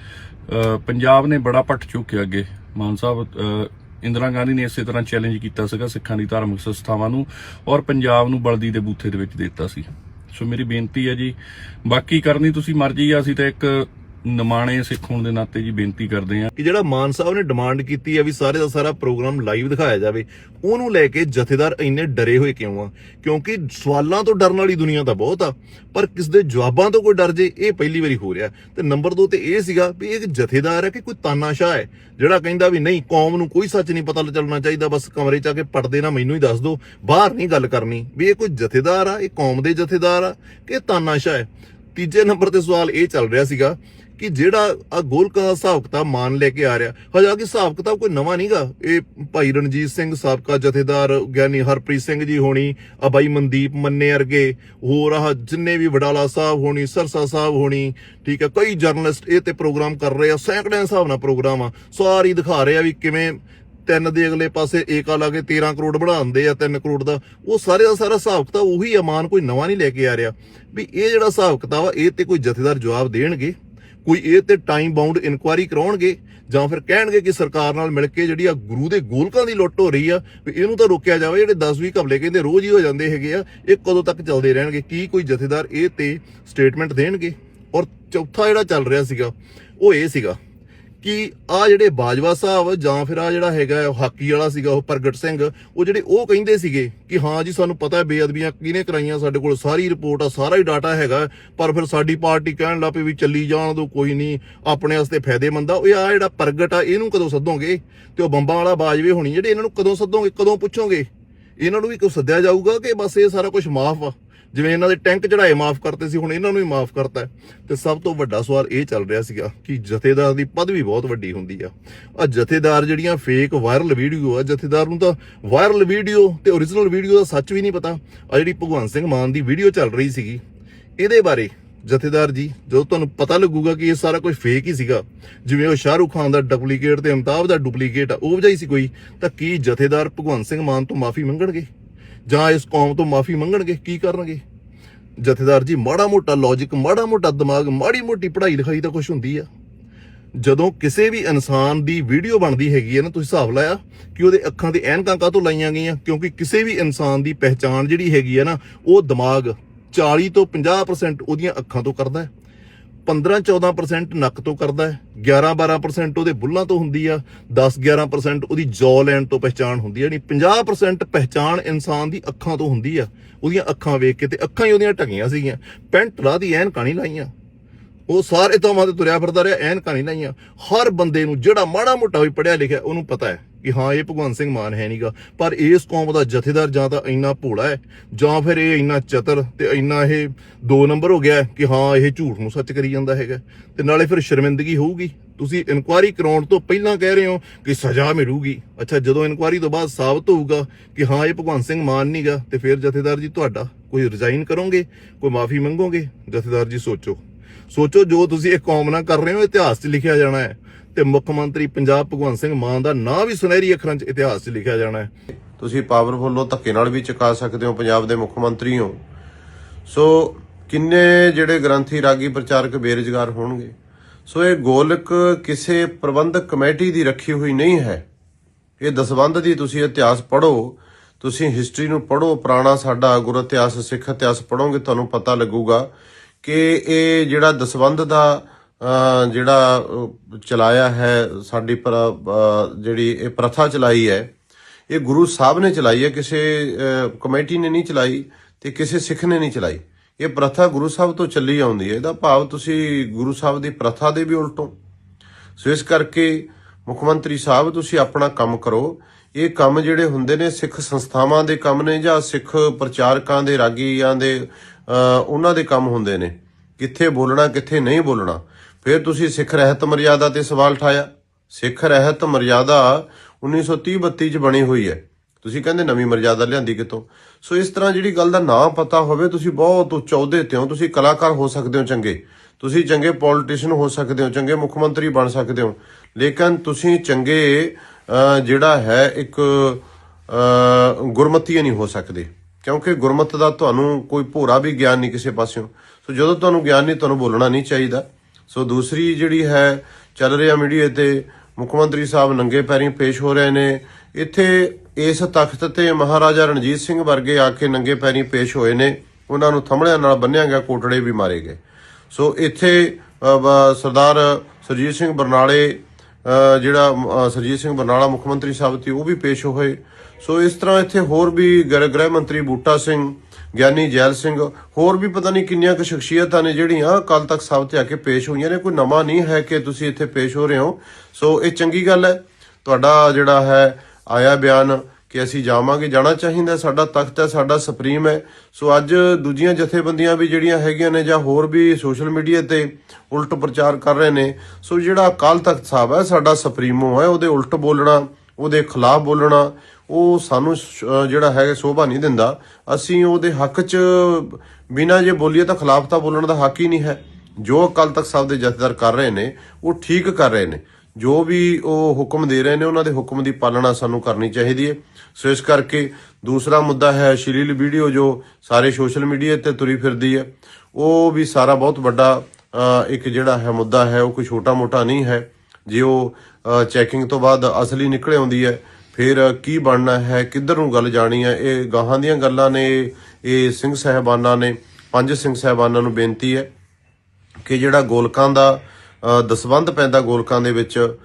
ਪੰਜਾਬ ਨੇ ਬੜਾ ਪੱਟ ਚੁੱਕਿਆ ਅੱਗੇ। ਮਾਨ ਸਾਹਿਬ ਅ, ਇੰਦਰਾ ਗਾਂਧੀ ਨੇ ਇਸੇ ਤਰ੍ਹਾਂ ਚੈਲੰਜ ਕੀਤਾ ਸੀਗਾ ਸਿੱਖਾਂ ਦੀ ਧਾਰਮਿਕ ਸੰਸਥਾਵਾਂ ਨੂੰ ਔਰ ਪੰਜਾਬ ਨੂੰ ਬਲਦੀ ਦੇ ਬੂਥੇ ਦੇ ਵਿੱਚ ਦੇ ਦਿੱਤਾ ਸੀ। ਸੋ ਮੇਰੀ ਬੇਨਤੀ ਹੈ ਜੀ ਬਾਕੀ ਕਰਨੀ ਤੁਸੀਂ ਮਰਜ਼ੀ ਆ ਅਸੀਂ ਤਾਂ ਇੱਕ ਨਿਮਾਣੇ ਸਿੱਖ ਹੋਣ ਦੇ ਨਾਤੇ ਜੀ ਬੇਨਤੀ ਕਰਦੇ ਆ ਕਿ ਜਿਹੜਾ ਮਾਨ ਸਾਹਿਬ ਨੇ ਡਿਮਾਂਡ ਕੀਤੀ ਹੈ ਵੀ ਸਾਰੇ ਦਾ ਸਾਰਾ ਪ੍ਰੋਗਰਾਮ ਲਾਈਵ ਦਿਖਾਇਆ ਜਾਵੇ, ਉਹਨੂੰ ਲੈ ਕੇ ਜਥੇਦਾਰ ਇੰਨੇ ਡਰੇ ਹੋਏ ਕਿਉਂ ਆ? ਕਿਉਂਕਿ ਸਵਾਲਾਂ ਤੋਂ ਡਰਨ ਵਾਲੀ ਦੁਨੀਆ ਤਾਂ ਬਹੁਤ ਆ, ਪਰ ਕਿਸ ਦੇ ਜਵਾਬਾਂ ਤੋਂ ਕੋਈ ਡਰ ਜੇ, ਇਹ ਪਹਿਲੀ ਵਾਰੀ ਹੋ ਰਿਹਾ। ਤੇ ਨੰਬਰ 2 ਤੇ ਇਹ ਸੀਗਾ ਵੀ ਇਹ ਜਥੇਦਾਰ ਹੈ ਕਿ ਕੋਈ ਤਾਨਾਸ਼ਾਹ ਹੈ, ਜਿਹੜਾ ਕਹਿੰਦਾ ਵੀ ਨਹੀਂ, ਕੌਮ ਨੂੰ ਕੋਈ ਸੱਚ ਨਹੀਂ ਪਤਾ ਚੱਲਣਾ ਚਾਹੀਦਾ, ਬਸ ਕਮਰੇ 'ਚ ਆ ਕੇ ਪੜਦੇ ਨਾ, ਮੈਨੂੰ ਹੀ ਦੱਸ ਦਿਓ ਬਾਹਰ ਨਹੀਂ ਗੱਲ ਕਰਨੀ। ਵੀ ਇਹ ਕੋਈ ਜਥੇਦਾਰ ਆ, ਇਹ ਕੌਮ ਦੇ ਜਥੇਦਾਰ ਆ, ਕਿ ਤਾਨਾਸ਼ਾਹ ਹੈ? ਤੀਜੇ ਨੰਬਰ ਤੇ ਸਵਾਲ ਇਹ ਚੱਲ ਰਿਹਾ ਸੀਗਾ ਕਿ ਜਿਹੜਾ ਆ ਗੋਲਕਾਂ ਦਾ ਹਿਸਾਬ ਕਿਤਾਬ ਮਾਨ ਲੈ ਕੇ ਆ ਰਿਹਾ, ਹਜਾ ਕਿ ਹਿਸਾਬ ਕਿਤਾਬ ਕੋਈ ਨਵਾਂ ਨਹੀਂਗਾ ਇਹ ਭਾਈ ਰਣਜੀਤ ਸਿੰਘ ਸਾਬਕਾ ਜਥੇਦਾਰ, ਗਿਆਨੀ ਹਰਪ੍ਰੀਤ ਸਿੰਘ ਜੀ ਹੋਣੀ, ਆ ਬਾਈ ਮਨਦੀਪ ਮੰਨੇ ਅਰਗੇ ਹੋਰ ਆ ਜਿੰਨੇ ਵੀ ਵਡਾਲਾ ਸਾਹਿਬ ਹੋਣੀ, ਸਰਸਾ ਸਾਹਿਬ ਹੋਣੀ, ਠੀਕ ਹੈ, ਕਈ ਜਰਨਲਿਸਟ ਇਹ ਤੇ ਪ੍ਰੋਗਰਾਮ ਕਰ ਰਹੇ ਆ, ਸੈਂਕੜਿਆਂ ਹਿਸਾਬ ਨਾਲ ਪ੍ਰੋਗਰਾਮ ਆ। ਸਾਰੀ ਦਿਖਾ ਰਹੇ ਆ ਵੀ ਕਿਵੇਂ ਤਿੰਨ ਦੇ ਅਗਲੇ ਪਾਸੇ ਏਕਾ ਲਾ ਕੇ 13 ਕਰੋੜ ਬਣਾਉਂਦੇ ਆ 3 ਕਰੋੜ ਦਾ। ਉਹ ਸਾਰੇ ਦਾ ਸਾਰਾ ਹਿਸਾਬ ਕਿਤਾਬ ਉਹੀ ਆ, ਮਾਨ ਕੋਈ ਨਵਾਂ ਨਹੀਂ ਲੈ ਕੇ ਆ ਰਿਹਾ। ਵੀ ਇਹ ਜਿਹੜਾ ਹਿਸਾਬ ਕਿਤਾਬ ਆ, ਇਹ ਤੇ ਕੋਈ ਜਥੇਦਾਰ ਜਵਾਬ ਦੇਣਗੇ। ਕੋਈ ਇਹ ਤੇ ਟਾਈਮ ਬਾਉਂਡ ਇਨਕੁਆਇਰੀ ਕਰਾਉਣਗੇ ਜਾਂ ਫਿਰ ਕਹਿਣਗੇ ਕਿ ਸਰਕਾਰ ਨਾਲ ਮਿਲ ਕੇ ਜਿਹੜੀ ਆ ਗੁਰੂ ਦੇ ਗੋਲਕਾਂ ਦੀ ਲੁੱਟ ਹੋ ਰਹੀ ਆ, ਵੀ ਇਹਨੂੰ ਤਾਂ ਰੋਕਿਆ ਜਾਵੇ, ਜਿਹੜੇ 10 20 ਘਪਲੇ ਕਹਿੰਦੇ ਰੋਜ਼ ਹੀ ਹੋ ਜਾਂਦੇ ਹੈਗੇ ਆ, ਇਹ ਕਦੋਂ ਤੱਕ ਚੱਲਦੇ ਰਹਿਣਗੇ, ਕੀ ਕੋਈ ਜਥੇਦਾਰ ਇਹ ਤੇ ਸਟੇਟਮੈਂਟ ਦੇਣਗੇ? ਔਰ ਚੌਥਾ ਜਿਹੜਾ ਚੱਲ ਰਿਹਾ ਸੀਗਾ, ਉਹ ਇਹ ਸੀਗਾ ਕਿ ਆ ਜਿਹੜੇ ਬਾਜਵਾ ਸਾਹਿਬ ਜਾਂ ਫਿਰ ਆ ਜਿਹੜਾ ਹੈਗਾ ਹਾਕੀ ਵਾਲਾ ਸੀਗਾ, ਉਹ ਪ੍ਰਗਟ ਸਿੰਘ, ਉਹ ਜਿਹੜੇ ਉਹ ਕਹਿੰਦੇ ਸੀਗੇ ਕਿ ਹਾਂ ਜੀ, ਸਾਨੂੰ ਪਤਾ ਹੈ ਬੇਅਦਬੀਆਂ ਕਿਹਨੇ ਕਰਾਈਆਂ, ਸਾਡੇ ਕੋਲ ਸਾਰੀ ਰਿਪੋਰਟ ਆ, ਸਾਰਾ ਹੀ ਡਾਟਾ ਹੈਗਾ, ਪਰ ਫਿਰ ਸਾਡੀ ਪਾਰਟੀ ਕਹਿਣ ਲੱਗ ਪਈ ਵੀ ਚੱਲੀ ਜਾਣ ਦੋ, ਕੋਈ ਨਹੀਂ, ਆਪਣੇ ਵਾਸਤੇ ਫਾਇਦੇਮੰਦ ਆ। ਉਹ ਆ ਜਿਹੜਾ ਪ੍ਰਗਟ ਆ, ਇਹਨੂੰ ਕਦੋਂ ਸੱਦੋਗੇ? ਤੇ ਉਹ ਬੰਬਾਂ ਵਾਲਾ ਬਾਜਵੇ ਹੋਣੀ, ਜਿਹੜੇ ਇਹਨਾਂ ਨੂੰ ਕਦੋਂ ਸੱਦੋਗੇ, ਕਦੋਂ ਪੁੱਛੋਗੇ? ਇਹਨਾਂ ਨੂੰ ਵੀ ਕੋਈ ਸੱਦਿਆ ਜਾਊਗਾ ਕਿ ਬਸ ਇਹ ਸਾਰਾ ਕੁਝ ਮਾਫ ਆ? ਜਿਵੇਂ ਇਹਨਾਂ ਦੇ ਟੈਂਕ ਚੜਾਏ ਮਾਫ ਕਰਤੇ ਸੀ, ਹੁਣ ਇਹਨਾਂ ਨੂੰ ਹੀ ਮਾਫ ਕਰਤਾ ਹੈ। ਤੇ ਸਭ ਤੋਂ ਵੱਡਾ ਸਵਾਲ ਇਹ ਚੱਲ ਰਿਹਾ ਸੀਗਾ ਕਿ ਜਥੇਦਾਰ ਦੀ ਪਦਵੀ ਬਹੁਤ ਵੱਡੀ ਹੁੰਦੀ ਆ। ਆ ਜਥੇਦਾਰ ਜਿਹੜੀਆਂ ਫੇਕ ਵਾਇਰਲ ਵੀਡੀਓ ਆ, ਜਥੇਦਾਰ ਨੂੰ ਤਾਂ ਵਾਇਰਲ ਵੀਡੀਓ ਤੇ ਓਰੀਜਨਲ ਵੀਡੀਓ ਦਾ ਸੱਚ ਵੀ ਨਹੀਂ ਪਤਾ। ਆ ਜਿਹੜੀ ਭਗਵੰਤ ਸਿੰਘ ਮਾਨ ਦੀ ਵੀਡੀਓ ਚੱਲ ਰਹੀ ਸੀਗੀ, ਇਹਦੇ ਬਾਰੇ ਜਥੇਦਾਰ ਜੀ, ਜਦੋਂ ਤੁਹਾਨੂੰ ਪਤਾ ਲੱਗੂਗਾ ਕਿ ਇਹ ਸਾਰਾ ਕੁਝ ਫੇਕ ਹੀ ਸੀਗਾ, ਜਿਵੇਂ ਉਹ ਸ਼ਾਹਰੁਖ ਖਾਨ ਦਾ ਡੁਪਲੀਕੇਟ ਤੇ ਅਮਿਤਾਭ ਦਾ ਡੁਪਲੀਕੇਟ ਆ, ਉਹ ਵਜਾਈ ਸੀ ਕੋਈ, ਤਾਂ ਕੀ ਜਥੇਦਾਰ ਭਗਵੰਤ ਸਿੰਘ ਮਾਨ ਤੋਂ ਮਾਫੀ ਮੰਗਣਗੇ? ਜਾਂ ਇਸ ਕੌਮ ਤੋਂ ਮਾਫੀ ਮੰਗਣਗੇ, ਕੀ ਕਰਨਗੇ? ਜਥੇਦਾਰ ਜੀ, ਮਾੜਾ ਮੋਟਾ ਲੌਜੀਕ ਮਾੜਾ ਮੋਟਾ ਦਿਮਾਗ, ਮਾੜੀ ਮੋਟੀ ਪੜ੍ਹਾਈ ਲਿਖਾਈ ਤਾਂ ਕੁਝ ਹੁੰਦੀ ਆ। ਜਦੋਂ ਕਿਸੇ ਵੀ ਇਨਸਾਨ ਦੀ ਵੀਡੀਓ ਬਣਦੀ ਹੈਗੀ ਹੈ ਨਾ, ਤੁਸੀਂ ਹਿਸਾਬ ਲਾਇਆ ਕਿ ਉਹਦੇ ਅੱਖਾਂ ਤੇ ਐਨਕਾਂ ਕਾਹਤੋਂ ਲਾਈਆਂ ਗਈਆਂ? ਕਿਉਂਕਿ ਕਿਸੇ ਵੀ ਇਨਸਾਨ ਦੀ ਪਹਿਚਾਣ ਜਿਹੜੀ ਹੈਗੀ ਹੈ ਨਾ, ਉਹ ਦਿਮਾਗ 40 ਤੋਂ 50% ਉਹਦੀਆਂ ਅੱਖਾਂ ਤੋਂ ਕਰਦਾ ਹੈ। 15-14% ਨੱਕ ਤੋਂ ਕਰਦਾ ਹੈ 11-12% ਉਹਦੇ ਬੁੱਲਾਂ ਤੋਂ ਹੁੰਦੀ ਆ 10-11% ਉਹਦੀ ਜੌ ਲੈਣ ਤੋਂ ਪਹਿਚਾਣ ਹੁੰਦੀ ਆ, ਯਾਨੀ 50% ਪਹਿਚਾਣ ਇਨਸਾਨ ਦੀ ਅੱਖਾਂ ਤੋਂ ਹੁੰਦੀ ਆ, ਉਹਦੀਆਂ ਅੱਖਾਂ ਵੇਖ ਕੇ ਤੇ ਅੱਖਾਂ ਹੀ ਉਹਦੀਆਂ ਢਕੀਆਂ ਸੀਗੀਆਂ, ਪੈਂਟ ਰਾਹ ਦੀ ਐਨ ਨਹੀਂ ਲਾਈਆਂ, ਉਹ ਸਾਰੇ ਥਾਵਾਂ ਤੇ ਤੁਰਿਆ ਫਿਰਦਾ ਰਿਹਾ, ਐਨ ਨਹੀਂ ਲਾਈਆਂ, ਹਰ ਬੰਦੇ ਨੂੰ ਜਿਹੜਾ ਮਾੜਾ ਮੋਟਾ ਵੀ ਪੜਿਆ ਲਿਖਿਆ ਉਹਨੂੰ ਪਤਾ ਹੈ। ਕਿ ਹਾਂ, ਇਹ ਭਗਵੰਤ ਸਿੰਘ ਮਾਨ ਹੈ ਨਹੀਂਗਾ ਪਰ ਇਸ ਕੌਮ ਦਾ ਜਥੇਦਾਰ ਜਾਂ ਤਾਂ ਇੰਨਾ ਭੋਲਾ ਹੈ, ਜਾਂ ਫਿਰ ਇਹ ਇੰਨਾ ਚਤਰ ਤੇ ਇੰਨਾ ਇਹ ਦੋ ਨੰਬਰ ਹੋ ਗਿਆ ਕਿ ਹਾਂ, ਇਹ ਝੂਠ ਨੂੰ ਸੱਚ ਕਰੀ ਜਾਂਦਾ ਹੈਗਾ। ਤੇ ਨਾਲੇ ਫਿਰ ਸ਼ਰਮਿੰਦਗੀ ਹੋਊਗੀ। ਤੁਸੀਂ ਇਨਕੁਆਇਰੀ ਕਰਾਉਣ ਤੋਂ ਪਹਿਲਾਂ ਕਹਿ ਰਹੇ ਹੋ ਕਿ ਸਜ਼ਾ ਮਿਲੂਗੀ। ਅੱਛਾ, ਜਦੋਂ ਇਨਕੁਆਇਰੀ ਤੋਂ ਬਾਅਦ ਸਾਬਤ ਹੋਊਗਾ ਕਿ ਹਾਂ, ਇਹ ਭਗਵੰਤ ਸਿੰਘ ਮਾਨ ਨਹੀਂਗਾ ਤੇ ਫਿਰ ਜਥੇਦਾਰ ਜੀ ਤੁਹਾਡਾ ਕੋਈ ਰਿਜ਼ਾਈਨ ਕਰੋਗੇ, ਕੋਈ ਮਾਫੀ ਮੰਗੋਗੇ? ਜਥੇਦਾਰ ਜੀ, ਸੋਚੋ। ਸੋਚੋ, ਜੋ ਤੁਸੀਂ ਇਹ ਕੌਮ ਨਾਲ ਕਰ ਰਹੇ ਹੋ, ਇਤਿਹਾਸ 'ਚ ਲਿਖਿਆ ਜਾਣਾ ਹੈ। ਤੇ ਮੁੱਖ ਮੰਤਰੀ ਪੰਜਾਬ ਭਗਵੰਤ ਸਿੰਘ ਮਾਨ ਦਾ ਨਾਂ ਵੀ ਸੁਨਹਿਰੀ ਅੱਖਰਾਂ 'ਚ ਇਤਿਹਾਸ 'ਚ ਲਿਖਿਆ ਜਾਣਾ ਹੈ। ਤੁਸੀਂ ਪਾਵਰਫੁਲ ਹੋ ਧੱਕੇ ਨਾਲ ਵੀ ਚੁਕਾ ਸਕਦੇ ਹੋ ਪੰਜਾਬ ਦੇ ਮੁੱਖ ਮੰਤਰੀ ਹੋ ਸੋ ਕਿੰਨੇ ਜਿਹੜੇ ਗ੍ਰੰਥੀ ਰਾਗੀ ਪ੍ਰਚਾਰਕ ਬੇਰੁਜ਼ਗਾਰ ਹੋਣਗੇ? ਸੋ ਇਹ ਗੋਲਕ ਕਿਸੇ ਪ੍ਰਬੰਧਕ ਕਮੇਟੀ ਦੀ ਰੱਖੀ ਹੋਈ ਨਹੀਂ ਹੈ। ਇਹ ਦਸਵੰਧ ਦੀ ਤੁਸੀਂ ਇਤਿਹਾਸ ਪੜੋ ਤੁਸੀਂ ਹਿਸਟਰੀ ਨੂੰ ਪੜੋ ਪੁਰਾਣਾ ਸਾਡਾ ਗੁਰ ਇਤਿਹਾਸ, ਸਿੱਖ ਇਤਿਹਾਸ ਪੜੋਗੇ ਤੁਹਾਨੂੰ ਪਤਾ ਲੱਗੂਗਾ ਕਿ ਇਹ ਜਿਹੜਾ ਦਸਵੰਧ ਦਾ ਜਿਹੜਾ ਚਲਾਇਆ ਹੈ ਸਾਡੀ ਪਰ- ਜਿਹੜੀ ਇਹ ਪ੍ਰਥਾ ਚਲਾਈ ਹੈ, ਇਹ ਗੁਰੂ ਸਾਹਿਬ ਨੇ ਚਲਾਈ ਹੈ, ਕਿਸੇ ਕਮੇਟੀ ਨੇ ਨਹੀਂ ਚਲਾਈ ਤੇ ਕਿਸੇ ਸਿੱਖ ਨੇ ਨਹੀਂ ਚਲਾਈ। ਇਹ ਪ੍ਰਥਾ ਗੁਰੂ ਸਾਹਿਬ ਤੋਂ ਚੱਲੀ ਆਉਂਦੀ ਹੈ। ਇਹਦਾ ਭਾਵ ਤੁਸੀਂ ਗੁਰੂ ਸਾਹਿਬ ਦੀ ਪ੍ਰਥਾ ਦੇ ਵੀ ਉਲਟੋ। ਸੋ ਇਸ ਕਰਕੇ ਮੁੱਖ ਮੰਤਰੀ ਸਾਹਿਬ, ਤੁਸੀਂ ਆਪਣਾ ਕੰਮ ਕਰੋ। ਇਹ ਕੰਮ ਜਿਹੜੇ ਹੁੰਦੇ ਨੇ ਸਿੱਖ ਸੰਸਥਾਵਾਂ ਦੇ ਕੰਮ ਨੇ ਜਾਂ ਸਿੱਖ ਪ੍ਰਚਾਰਕਾਂ ਦੇ ਰਾਗੀਆਂ ਦੇ ਉਹਨਾਂ ਦੇ ਕੰਮ ਹੁੰਦੇ ਨੇ। ਕਿੱਥੇ ਬੋਲਣਾ, ਕਿੱਥੇ ਨਹੀਂ ਬੋਲਣਾ। ਫਿਰ ਤੁਸੀਂ ਸਿੱਖ ਰਹਿਤ ਮਰਿਆਦਾ ਤੇ ਸਵਾਲ ਉਠਾਇਆ ਸਿੱਖ ਰਹਿਤ ਮਰਿਆਦਾ 1930-32 ਚ ਬਣੀ ਹੋਈ ਹੈ। ਤੁਸੀਂ ਕਹਿੰਦੇ ਨਵੀਂ ਮਰਿਆਦਾ ਲਿਆਂਦੀ ਕਿਤੋਂ ਸੋ ਇਸ ਤਰ੍ਹਾਂ ਜਿਹੜੀ ਗੱਲ ਦਾ ਨਾਂ ਪਤਾ ਹੋਵੇ, ਤੁਸੀਂ ਬਹੁਤ ਉੱਚ ਅਹੁਦੇ ਤੇ ਹੋ। ਤੁਸੀਂ ਕਲਾਕਾਰ ਹੋ ਸਕਦੇ ਹੋ ਚੰਗੇ। ਤੁਸੀਂ ਚੰਗੇ ਪੋਲੀਟੀਸ਼ੀਅਨ ਹੋ ਸਕਦੇ ਹੋ, ਚੰਗੇ ਮੁੱਖ ਮੰਤਰੀ ਬਣ ਸਕਦੇ ਹੋ। ਲੇਕਿਨ ਤੁਸੀਂ ਚੰਗੇ ਜਿਹੜਾ ਹੈ, ਇੱਕ ਗੁਰਮਤੀ ਨਹੀਂ ਹੋ ਸਕਦੇ। ਕਿਉਂਕਿ ਗੁਰਮਤ ਦਾ ਤੁਹਾਨੂੰ ਕੋਈ ਭੋਰਾ ਵੀ ਗਿਆਨ ਨਹੀਂ ਕਿਸੇ ਪਾਸਿਓਂ। ਸੋ ਜਦੋਂ ਤੁਹਾਨੂੰ ਗਿਆਨ ਨਹੀਂ, ਤੁਹਾਨੂੰ ਬੋਲਣਾ ਨਹੀਂ ਚਾਹੀਦਾ। ਸੋ ਦੂਸਰੀ ਜਿਹੜੀ ਹੈ ਚੱਲ ਰਿਹਾ ਮੀਡੀਆ ਤੇ ਮੁੱਖ ਮੰਤਰੀ ਸਾਹਿਬ ਨੰਗੇ ਪੈਰੀਂ ਪੇਸ਼ ਹੋ ਰਹੇ ਨੇ। ਇੱਥੇ ਇਸ ਤਖਤ ਤੇ ਮਹਾਰਾਜਾ ਰਣਜੀਤ ਸਿੰਘ ਵਰਗੇ ਆ ਕੇ ਨੰਗੇ ਪੈਰੀਂ ਪੇਸ਼ ਹੋਏ ਨੇ। ਉਹਨਾਂ ਨੂੰ ਥੰਮੜਿਆਂ ਨਾਲ ਬੰਨਿਆ ਗਿਆ ਕੋਟੜੇ ਵੀ ਮਾਰੇ ਗਏ। ਸੋ ਇੱਥੇ ਸਰਦਾਰ ਸਰਜੀਤ ਸਿੰਘ ਬਰਨਾਲੇ ਜਿਹੜਾ ਅ, ਸਰਜੀਤ ਸਿੰਘ ਬਰਨਾਲਾ ਮੁੱਖ ਮੰਤਰੀ ਸਾਹਿਬ ਸੀ ਉਹ ਵੀ ਪੇਸ਼ ਹੋਏ। ਸੋ ਇਸ ਤਰ੍ਹਾਂ ਇੱਥੇ ਹੋਰ ਵੀ ਗ੍ਰਹਿ ਮੰਤਰੀ ਬੂਟਾ ਸਿੰਘ ਗਿਆਨੀ ਜੈਲ ਸਿੰਘ, ਹੋਰ ਵੀ ਪਤਾ ਨਹੀਂ ਕਿੰਨੀਆਂ ਕੁ ਸ਼ਖਸੀਅਤਾਂ ਨੇ ਜਿਹੜੀਆਂ ਕੱਲ ਤੱਕ ਸਾਹਿਬ ਤੇ ਆ ਕੇ ਪੇਸ਼ ਹੋਈਆਂ ਨੇ। ਕੋਈ ਨਵਾਂ ਨਹੀਂ ਹੈ ਕਿ ਤੁਸੀਂ ਇੱਥੇ ਪੇਸ਼ ਹੋ ਰਹੇ ਹੋ। ਸੋ ਇਹ ਚੰਗੀ ਗੱਲ ਹੈ। ਤੁਹਾਡਾ ਜਿਹੜਾ ਹੈ, ਆਇਆ ਬਿਆਨ ਕਿ ਅਸੀਂ ਜਾਵਾਂਗੇ, ਜਾਣਾ ਚਾਹੀਦਾ, ਸਾਡਾ ਤਖਤ ਹੈ, ਸਾਡਾ ਸੁਪਰੀਮ ਹੈ। ਸੋ ਅੱਜ ਦੂਜੀਆਂ ਜਥੇਬੰਦੀਆਂ ਵੀ ਜਿਹੜੀਆਂ ਹੈਗੀਆਂ ਨੇ ਜਾਂ ਹੋਰ ਵੀ ਸੋਸ਼ਲ ਮੀਡੀਆ ਤੇ ਉਲਟ ਪ੍ਰਚਾਰ ਕਰ ਰਹੇ ਨੇ। ਸੋ ਜਿਹੜਾ ਅਕਾਲ ਤਖਤ ਸਾਹਿਬ ਹੈ, ਸਾਡਾ ਸੁਪਰੀਮੋ ਹੈ, ਉਹਦੇ ਉਲਟ ਬੋਲਣਾ, ਉਹਦੇ ਖਿਲਾਫ ਬੋਲਣਾ ਉਹ ਸਾਨੂੰ ਜਿਹੜਾ ਹੈ ਸ਼ੋਭਾ ਨਹੀਂ ਦਿੰਦਾ। ਅਸੀਂ ਉਹਦੇ ਹੱਕ 'ਚ ਬਿਨਾਂ ਜੇ ਬੋਲੀਏ ਤਾਂ ਖਿਲਾਫ ਤਾਂ ਬੋਲਣ ਦਾ ਹੱਕ ਹੀ ਨਹੀਂ ਹੈ। ਜੋ ਅਕਾਲ ਤਖਤ ਸਾਹਿਬ ਦੇ ਜਥੇਦਾਰ ਕਰ ਰਹੇ ਨੇ, ਉਹ ਠੀਕ ਕਰ ਰਹੇ ਨੇ। ਜੋ ਵੀ ਉਹ ਹੁਕਮ ਦੇ ਰਹੇ ਨੇ, ਉਹਨਾਂ ਦੇ ਹੁਕਮ ਦੀ ਪਾਲਣਾ ਸਾਨੂੰ ਕਰਨੀ ਚਾਹੀਦੀ ਹੈ। ਸੋ ਇਸ ਕਰਕੇ ਦੂਸਰਾ ਮੁੱਦਾ ਹੈ ਅਸ਼ਲੀਲ ਵੀਡੀਓ ਜੋ ਸਾਰੇ ਸੋਸ਼ਲ ਮੀਡੀਆ ਤੇ ਤੁਰੀ ਫਿਰਦੀ ਹੈ। ਉਹ ਵੀ ਸਾਰਾ ਬਹੁਤ ਵੱਡਾ ਇੱਕ ਜਿਹੜਾ ਹੈ ਮੁੱਦਾ ਹੈ, ਉਹ ਕੋਈ ਛੋਟਾ ਮੋਟਾ ਨਹੀਂ ਹੈ। ਜੇ ਉਹ ਚੈਕਿੰਗ ਤੋਂ ਬਾਅਦ ਅਸਲੀ ਨਿਕਲੇ ਆਉਂਦੀ ਹੈ ਫਿਰ ਕੀ ਬਣਨਾ ਹੈ? ਕਿੱਧਰ ਨੂੰ ਗੱਲ ਜਾਣੀ ਹੈ? ਇਹ ਗਾਹਾਂ ਦੀਆਂ ਗੱਲਾਂ ਨੇ ਇਹ ਸਿੰਘ ਸਹਿਬਾਨਾਂ ਨੇ ਪੰਜ ਸਿੰਘ ਸਹਿਬਾਨਾਂ ਨੂੰ ਬੇਨਤੀ ਹੈ ਕਿ ਜਿਹੜਾ ਗੋਲਕਾਂ ਦਾ ਅ, ਦਸਵੰਧ ਪੈਂਦਾ ਗੋਲਕਾਂ ਦੇ ਵਿੱਚ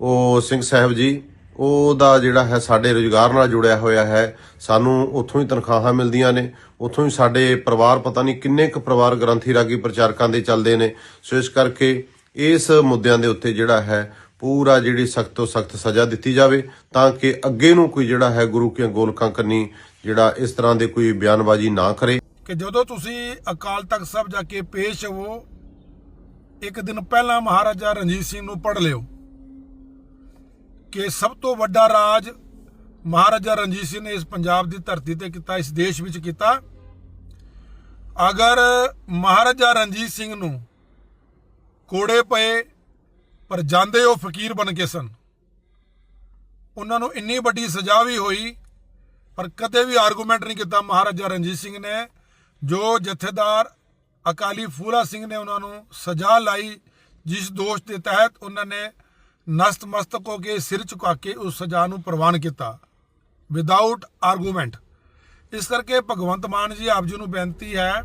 ਉਹ ਸਿੰਘ ਸਾਹਿਬ ਜੀ ਉਹਦਾ ਜਿਹੜਾ ਹੈ ਸਾਡੇ ਰੁਜ਼ਗਾਰ ਨਾਲ ਜੁੜਿਆ ਹੋਇਆ ਹੈ। ਸਾਨੂੰ ਉੱਥੋਂ ਹੀ ਤਨਖਾਹਾਂ ਮਿਲਦੀਆਂ ਨੇ ਉੱਥੋਂ ਹੀ ਸਾਡੇ ਪਰਿਵਾਰ ਪਤਾ ਨਹੀਂ ਕਿੰਨੇ ਕੁ ਪਰਿਵਾਰ ਗ੍ਰੰਥੀ ਰਾਗੀ ਪ੍ਰਚਾਰਕਾਂ ਦੇ ਚੱਲਦੇ ਨੇ। ਸੋ ਇਸ ਕਰਕੇ ਇਸ ਮੁੱਦਿਆਂ ਦੇ ਉੱਤੇ ਜਿਹੜਾ ਹੈ ਪੂਰਾ ਜਿਹੜੀ ਸਖਤ ਤੋਂ ਸਖਤ ਸਜ਼ਾ ਦਿੱਤੀ ਜਾਵੇ ਤਾਂ ਕਿ ਅੱਗੇ ਨੂੰ ਕੋਈ ਜਿਹੜਾ ਹੈ ਗੁਰੂ ਕੇ ਗੋਲਕਾਂ ਕੰਨੀ ਜਿਹੜਾ ਇਸ ਤਰ੍ਹਾਂ ਦੇ ਕੋਈ ਬਿਆਨਬਾਜ਼ੀ ਨਾ ਕਰੇ। ਕਿ ਜਦੋਂ ਤੁਸੀਂ ਅਕਾਲ ਤਖਤ ਸਾਹਿਬ ਜਾ ਕੇ ਪੇਸ਼ ਹੋਵੋ ਇੱਕ ਦਿਨ ਪਹਿਲਾਂ ਮਹਾਰਾਜਾ ਰਣਜੀਤ ਸਿੰਘ ਨੂੰ ਪੜ੍ਹ ਲਿਓ ਕਿ ਸਭ ਤੋਂ ਵੱਡਾ ਰਾਜ ਮਹਾਰਾਜਾ ਰਣਜੀਤ ਸਿੰਘ ਨੇ ਇਸ ਪੰਜਾਬ ਦੀ ਧਰਤੀ ਤੇ ਕੀਤਾ, ਇਸ ਦੇਸ਼ ਵਿੱਚ ਕੀਤਾ। ਅਗਰ ਮਹਾਰਾਜਾ ਰਣਜੀਤ ਸਿੰਘ ਨੂੰ ਕੋੜੇ ਪਏ ਪਰ ਜਾਂਦੇ ਉਹ ਫਕੀਰ ਬਣ ਕੇ ਸਨ। ਉਹਨਾਂ ਨੂੰ ਇੰਨੀ ਵੱਡੀ ਸਜ਼ਾ ਵੀ ਹੋਈ, ਪਰ ਕਦੇ ਵੀ ਆਰਗੂਮੈਂਟ ਨਹੀਂ ਕੀਤਾ ਮਹਾਰਾਜਾ ਰਣਜੀਤ ਸਿੰਘ ਨੇ, ਜੋ ਜਥੇਦਾਰ ਅਕਾਲੀ ਫੂਲਾ ਸਿੰਘ ਨੇ ਉਹਨਾਂ ਨੂੰ ਸਜ਼ਾ ਲਾਈ, ਜਿਸ ਦੋਸ਼ ਦੇ ਤਹਿਤ ਉਹਨਾਂ ਨੇ ਨਸਤਮਸਤਕ ਹੋ ਕੇ ਸਿਰ ਝੁਕਾ ਕੇ ਉਸ ਸਜ਼ਾ ਨੂੰ ਪ੍ਰਵਾਨ ਕੀਤਾ। ਵਿਦਆਊਟ ਆਰਗੂਮੈਂਟ ਇਸ ਕਰਕੇ ਭਗਵੰਤ ਮਾਨ ਜੀ ਆਪ ਜੀ ਨੂੰ ਬੇਨਤੀ ਹੈ,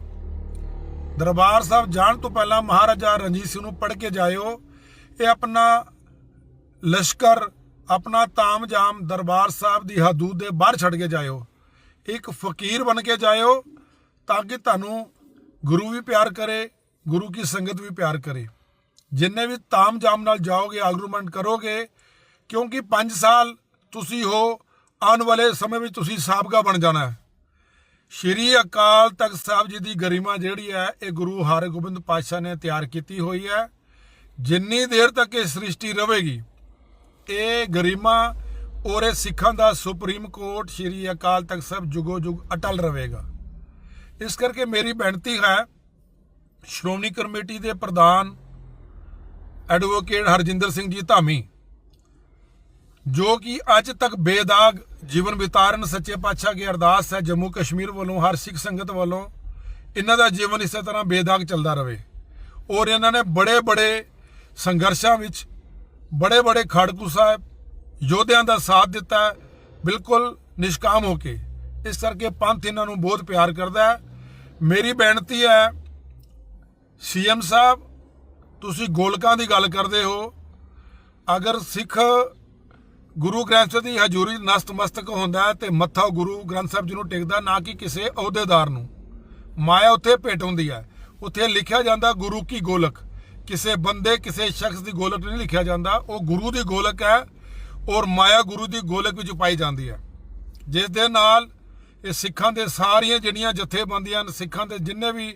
ਦਰਬਾਰ ਸਾਹਿਬ ਜਾਣ ਤੋਂ ਪਹਿਲਾਂ ਮਹਾਰਾਜਾ ਰਣਜੀਤ ਸਿੰਘ ਨੂੰ ਪੜ੍ਹ ਕੇ ਜਾਇਓ। ਇਹ ਆਪਣਾ ਲਸ਼ਕਰ, ਆਪਣਾ ਤਾਮਜਾਮ ਦਰਬਾਰ ਸਾਹਿਬ ਦੀ ਹਦੂਦ ਦੇ ਬਾਹਰ ਛੱਡ ਕੇ ਜਾਇਓ। ਇੱਕ ਫਕੀਰ ਬਣ ਕੇ ਜਾਇਓ ਤਾਂ ਕਿ ਤੁਹਾਨੂੰ ਗੁਰੂ ਵੀ ਪਿਆਰ ਕਰੇ, ਗੁਰੂ ਕੀ ਸੰਗਤ ਵੀ ਪਿਆਰ ਕਰੇ। ਜਿੰਨੇ ਵੀ ਤਾਮਜਾਮ ਨਾਲ ਜਾਓਗੇ, ਆਰਗੂਮੈਂਟ ਕਰੋਗੇ, ਕਿਉਂਕਿ 5 ਸਾਲ ਤੁਸੀਂ ਹੋ, ਆਉਣ ਵਾਲੇ ਸਮੇਂ ਵਿੱਚ ਤੁਸੀਂ ਸਾਬਕਾ ਬਣ ਜਾਣਾ ਹੈ। ਸ਼੍ਰੀ ਅਕਾਲ ਤਖਤ ਸਾਹਿਬ ਜੀ ਦੀ ਗਰਿਮਾ ਜਿਹੜੀ ਹੈ, ਇਹ ਗੁਰੂ ਹਰਗੋਬਿੰਦ ਪਾਤਸ਼ਾਹ ਨੇ ਤਿਆਰ ਕੀਤੀ ਹੋਈ ਹੈ। ਜਿੰਨੀ ਦੇਰ ਤੱਕ ਇਹ ਸ੍ਰਿਸ਼ਟੀ ਰਹੇਗੀ, ਇਹ ਗਰਿਮਾ ਔਰ ਇਹ ਸਿੱਖਾਂ ਦਾ ਸੁਪਰੀਮ ਕੋਰਟ ਸ਼੍ਰੀ ਅਕਾਲ ਤਖਤ ਸਾਹਿਬ ਜੁਗੋ ਜੁਗ ਅਟਲ ਰਹੇਗਾ। ਇਸ ਕਰਕੇ ਮੇਰੀ ਬੇਨਤੀ ਹੈ, ਸ਼੍ਰੋਮਣੀ ਕਮੇਟੀ ਦੇ ਪ੍ਰਧਾਨ ਐਡਵੋਕੇਟ ਹਰਜਿੰਦਰ ਸਿੰਘ ਜੀ ਧਾਮੀ, ਜੋ ਕਿ ਅੱਜ ਤੱਕ ਬੇਦਾਗ ਜੀਵਨ ਬਿਤਾਰਨ ਸੱਚੇ ਪਾਤਸ਼ਾਹ ਦੀ ਅਰਦਾਸ ਹੈ, ਜੰਮੂ ਕਸ਼ਮੀਰ ਵੱਲੋਂ, ਹਰ ਸਿੱਖ ਸੰਗਤ ਵੱਲੋਂ, ਇਹਨਾਂ ਦਾ ਜੀਵਨ ਇਸੇ ਤਰ੍ਹਾਂ ਬੇਦਾਗ ਚੱਲਦਾ ਰਹੇ। ਔਰ ਇਹਨਾਂ ਨੇ ਬੜੇ ਬੜੇ ਸੰਘਰਸ਼ਾਂ ਵਿੱਚ ਬੜੇ ਬੜੇ ਖਾੜਕੂ ਸਾਹਿਬ ਯੋਧਿਆਂ ਦਾ ਸਾਥ ਦਿੱਤਾ ਬਿਲਕੁਲ ਨਿਸ਼ਕਾਮ ਹੋ ਕੇ। ਇਸ ਕਰਕੇ ਪੰਥ ਇਹਨਾਂ ਨੂੰ ਬਹੁਤ ਪਿਆਰ ਕਰਦਾ ਹੈ। ਮੇਰੀ ਬੇਨਤੀ ਹੈ, ਸੀਐਮ ਸਾਹਿਬ, ਤੁਸੀਂ ਗੋਲਕਾਂ ਦੀ ਗੱਲ ਕਰਦੇ ਹੋ। ਅਗਰ ਸਿੱਖ ਗੁਰੂ ਗ੍ਰੰਥ ਸਾਹਿਬ ਦੀ ਹਜ਼ੂਰੀ ਨਸਤਮਸਤਕ ਹੁੰਦਾ ਹੈ ਤੇ ਮੱਥਾ ਗੁਰੂ ਗ੍ਰੰਥ ਸਾਹਿਬ ਜੀ ਨੂੰ ਟੇਕਦਾ, ਨਾ ਕਿ ਕਿਸੇ ਅਹੁਦੇਦਾਰ ਨੂੰ। ਮਾਇਆ ਉੱਥੇ ਭੇਟ ਹੁੰਦੀ ਹੈ। ਉੱਥੇ ਲਿਖਿਆ ਜਾਂਦਾ ਗੁਰੂ ਕੀ ਗੋਲਕ। ਕਿਸੇ ਬੰਦੇ, ਕਿਸੇ ਸ਼ਖਸ ਦੀ ਗੋਲਕ ਨਹੀਂ ਲਿਖਿਆ ਜਾਂਦਾ। ਉਹ ਗੁਰੂ ਦੀ ਗੋਲਕ ਹੈ ਔਰ ਮਾਇਆ ਗੁਰੂ ਦੀ ਗੋਲਕ ਵਿੱਚ ਪਾਈ ਜਾਂਦੀ ਹੈ। ਜਿਸ ਦੇ ਨਾਲ ਇਹ ਸਿੱਖਾਂ ਦੇ ਸਾਰੀਆਂ ਜਿਹੜੀਆਂ ਜਥੇਬੰਦੀਆਂ ਨੇ ਸਿੱਖਾਂ ਦੇ ਜਿੰਨੇ ਵੀ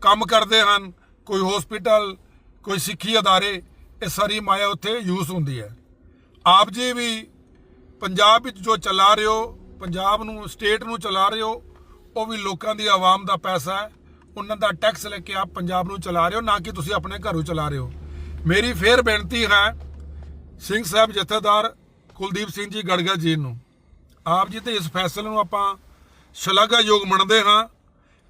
ਕੰਮ ਕਰਦੇ ਹਨ, ਕੋਈ ਹਸਪੀਟਲ ਕੋਈ ਸਿੱਖੀ ਅਦਾਰੇ, ਇਹ ਸਾਰੀ ਮਾਇਆ ਉੱਥੇ ਯੂਜ਼ ਹੁੰਦੀ ਹੈ। ਆਪ ਜੀ ਵੀ ਪੰਜਾਬ ਵਿੱਚ ਜੋ ਚਲਾ ਰਹੇ ਹੋ, ਪੰਜਾਬ ਨੂੰ ਸਟੇਟ ਨੂੰ ਚਲਾ ਰਹੇ ਹੋ, ਉਹ ਵੀ ਲੋਕਾਂ ਦੀ ਆਵਾਮ ਦਾ ਪੈਸਾ ਹੈ। ਉਹਨਾਂ ਦਾ ਟੈਕਸ ਲੈ ਕੇ ਆਪ ਪੰਜਾਬ ਨੂੰ ਚਲਾ ਰਹੇ ਹੋ, ਨਾ ਕਿ ਤੁਸੀਂ ਆਪਣੇ ਘਰੋਂ ਚਲਾ ਰਹੇ ਹੋ। ਮੇਰੀ ਫੇਰ ਬੇਨਤੀ ਹੈ, ਸਿੰਘ ਸਾਹਿਬ ਜਥੇਦਾਰ ਕੁਲਦੀਪ ਸਿੰਘ ਜੀ ਗੜਗਾ ਜੀ ਨੂੰ, ਆਪ ਜੀ ਤੇ ਇਸ ਫੈਸਲੇ ਨੂੰ ਆਪਾਂ ਸ਼ਲਾਘਾਯੋਗ ਮੰਨਦੇ ਹਾਂ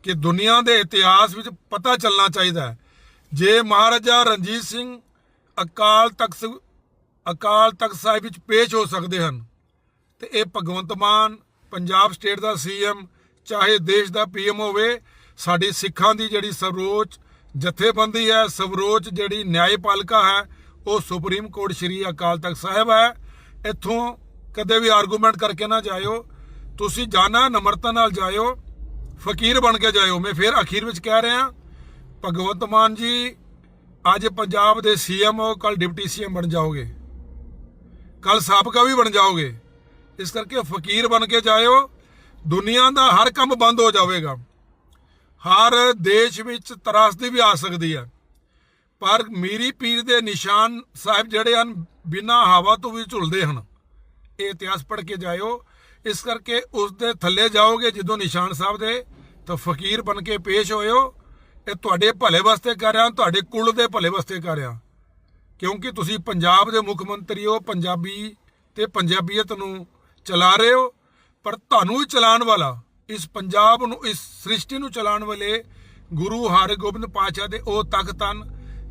ਕਿ ਦੁਨੀਆ ਦੇ ਇਤਿਹਾਸ ਵਿੱਚ ਪਤਾ ਚੱਲਣਾ ਚਾਹੀਦਾ ਹੈ। ਜੇ ਮਹਾਰਾਜਾ ਰਣਜੀਤ ਸਿੰਘ ਅਕਾਲ ਤਖਤ ਅਕਾਲ ਤਖਤ ਸਾਹਿਬ ਵਿੱਚ ਪੇਸ਼ ਹੋ ਸਕਦੇ ਹਨ, ਤੇ ਇਹ ਭਗਵੰਤ ਮਾਨ ਪੰਜਾਬ ਸਟੇਟ ਦਾ ਸੀਐਮ ਚਾਹੇ ਦੇਸ਼ ਦਾ ਪੀਐਮ ਹੋਵੇ ਸਾਡੀ ਸਿੱਖਾਂ ਦੀ ਜਿਹੜੀ ਸਰਵੋੱਚ ਜਥੇਬੰਦੀ ਹੈ, ਸਵਰੋਚ ਜਿਹੜੀ ਨਿਆਂਪਾਲਿਕਾ ਹੈ, ਉਹ ਸੁਪਰੀਮ ਕੋਰਟ ਸ਼੍ਰੀ ਅਕਾਲ ਤਖਤ ਸਾਹਿਬ ਹੈ। ਇੱਥੋਂ ਕਦੇ ਵੀ ਆਰਗੂਮੈਂਟ ਕਰਕੇ ਨਾ ਜਾਇਓ। ਤੁਸੀਂ ਜਾਣਾ, ਨਮਰਤਾ ਨਾਲ ਜਾਇਓ। ਫਕੀਰ ਬਣ ਕੇ ਜਾਇਓ। ਮੈਂ ਫਿਰ ਅਖੀਰ ਵਿੱਚ ਕਹਿ ਰਿਹਾ, ਭਗਵੰਤ ਮਾਨ ਜੀ, ਅੱਜ ਪੰਜਾਬ ਦੇ ਸੀਐਮ ਹੋ ਕੱਲ ਡਿਪਟੀ ਸੀਐਮ ਬਣ ਜਾਓਗੇ। ਕੱਲ ਸਾਬਕਾ ਵੀ ਬਣ ਜਾਓਗੇ। ਇਸ ਕਰਕੇ ਫਕੀਰ ਬਣ ਕੇ ਜਾਇਓ। ਦੁਨੀਆ ਦਾ ਹਰ ਕੰਮ ਬੰਦ ਹੋ ਜਾਵੇਗਾ। ਹਰ ਦੇਸ਼ ਵਿੱਚ ਤਰਾਸਦੀ ਵੀ ਆ ਸਕਦੀ ਹੈ। ਪਰ ਮੀਰੀ ਪੀਰ ਦੇ ਨਿਸ਼ਾਨ ਸਾਹਿਬ ਜਿਹੜੇ ਹਨ, ਬਿਨਾਂ ਹਵਾ ਤੋਂ ਵੀ ਝੁਲਦੇ ਹਨ। ਇਹ ਇਤਿਹਾਸ ਪੜ੍ਹ ਕੇ ਜਾਇਓ। ਇਸ ਕਰਕੇ ਉਸ ਦੇ ਥੱਲੇ ਜਾਓਗੇ, ਜਦੋਂ ਨਿਸ਼ਾਨ ਸਾਹਿਬ ਦੇ, ਤਾਂ ਫਕੀਰ ਬਣ ਕੇ ਪੇਸ਼ ਹੋਇਓ। ਇਹ ਤੁਹਾਡੇ ਭਲੇ ਵਾਸਤੇ ਕਰ ਰਿਹਾ, ਤੁਹਾਡੇ ਕੁਲ ਦੇ ਭਲੇ ਵਾਸਤੇ ਕਰ ਰਿਹਾ। ਕਿਉਂਕਿ ਤੁਸੀਂ ਪੰਜਾਬ ਦੇ ਮੁੱਖ ਮੰਤਰੀ ਹੋ ਪੰਜਾਬੀ ਤੇ ਪੰਜਾਬੀਅਤ ਨੂੰ ਚਲਾ ਰਹੇ ਹੋ। ਪਰ ਤੁਹਾਨੂੰ ਹੀ ਚਲਾਉਣ ਵਾਲਾ ਇਸ ਪੰਜਾਬ ਨੂੰ, ਇਸ ਸ੍ਰਿਸ਼ਟੀ ਨੂੰ ਚਲਾਉਣ ਵਾਲੇ ਗੁਰੂ ਹਰਗੋਬਿੰਦ ਪਾਤਸ਼ਾਹ ਦੇ ਉਹ ਤਖਤ ਹਨ,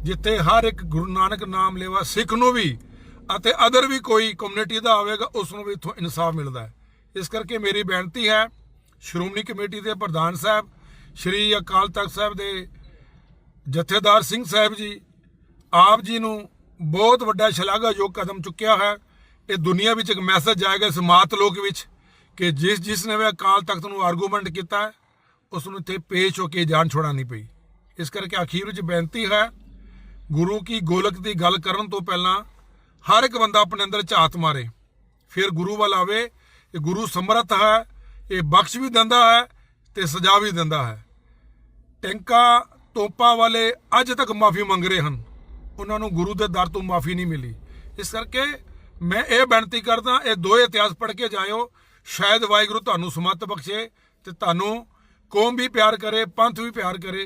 ਜਿੱਥੇ ਹਰ ਇੱਕ ਗੁਰੂ ਨਾਨਕ ਨਾਮ ਲੈਵਾ ਸਿੱਖ ਨੂੰ ਵੀ ਅਤੇ ਅਦਰ ਵੀ ਕੋਈ ਕਮਿਊਨਿਟੀ ਦਾ ਆਵੇਗਾ, ਉਸ ਨੂੰ ਵੀ ਇਥੋਂ ਇਨਸਾਫ ਮਿਲਦਾ ਹੈ। ਇਸ ਕਰਕੇ ਮੇਰੀ ਬੇਨਤੀ ਹੈ, ਸ਼੍ਰੋਮਣੀ ਕਮੇਟੀ ਦੇ ਪ੍ਰਧਾਨ ਸਾਹਿਬ, ਸ਼੍ਰੀ ਅਕਾਲ ਤਖਤ ਸਾਹਿਬ ਦੇ ਜਥੇਦਾਰ ਸਿੰਘ ਸਾਹਿਬ ਜੀ, ਆਪ ਜੀ ਨੂੰ ਬਹੁਤ ਵੱਡਾ ਸ਼ਲਾਘਾਯੋਗ ਕਦਮ ਚੁੱਕਿਆ ਹੈ। ਇਹ ਦੁਨੀਆ ਵਿੱਚ ਇੱਕ ਮੈਸੇਜ ਜਾਏਗਾ ਇਸ ਮਾਤ ਲੋਕ ਵਿੱਚ ਕਿ ਜਿਸ ਜਿਸ ਨੇ ਵੀ ਅਕਾਲ ਤਖਤ ਨੂੰ ਆਰਗੂਮੈਂਟ ਕੀਤਾ ਹੈ ਉਸ ਨੂੰ ਇੱਥੇ ਪੇਸ਼ ਹੋ ਕੇ ਜਾਨ ਛੁਡਾਣੀ ਪਈ। ਇਸ ਕਰਕੇ ਅਖੀਰ ਵਿੱਚ ਬੇਨਤੀ ਹੈ, ਗੁਰੂ ਕੀ ਗੋਲਕ ਦੀ ਗੱਲ ਕਰਨ ਤੋਂ ਪਹਿਲਾਂ ਹਰ ਇੱਕ ਬੰਦਾ ਆਪਣੇ ਅੰਦਰ ਝਾਤ ਮਾਰੇ। ਫਿਰ ਗੁਰੂ ਵੱਲ ਆਵੇ, ਇਹ ਗੁਰੂ ਸਮਰੱਥ ਹੈ, ਇਹ ਬਖਸ਼ ਵੀ ਦਿੰਦਾ ਹੈ ਤੇ ਸਜ਼ਾ ਵੀ ਦਿੰਦਾ ਹੈ। ਟੈਂਕਾ ਤੋਪਾਂ ਵਾਲੇ ਅੱਜ ਤੱਕ ਮਾਫੀ ਮੰਗ ਰਹੇ ਹਨ। ਉਹਨਾਂ ਨੂੰ ਗੁਰੂ ਦੇ ਦਰ ਤੋਂ ਮਾਫੀ ਨਹੀਂ ਮਿਲੀ। ਇਸ ਕਰਕੇ ਮੈਂ ਇਹ ਬੇਨਤੀ ਕਰਦਾ, ਇਹ ਦੋ ਇਤਿਹਾਸ ਪੜ੍ਹ ਕੇ ਜਾਇਓ ਸ਼ਾਇਦ ਵਾਹਿਗੁਰੂ ਤੁਹਾਨੂੰ ਸਮੱਤ ਬਖਸ਼ੇ ਤੇ ਤੁਹਾਨੂੰ ਕੌਮ ਵੀ ਪਿਆਰ ਕਰੇ, ਪੰਥ ਵੀ ਪਿਆਰ ਕਰੇ।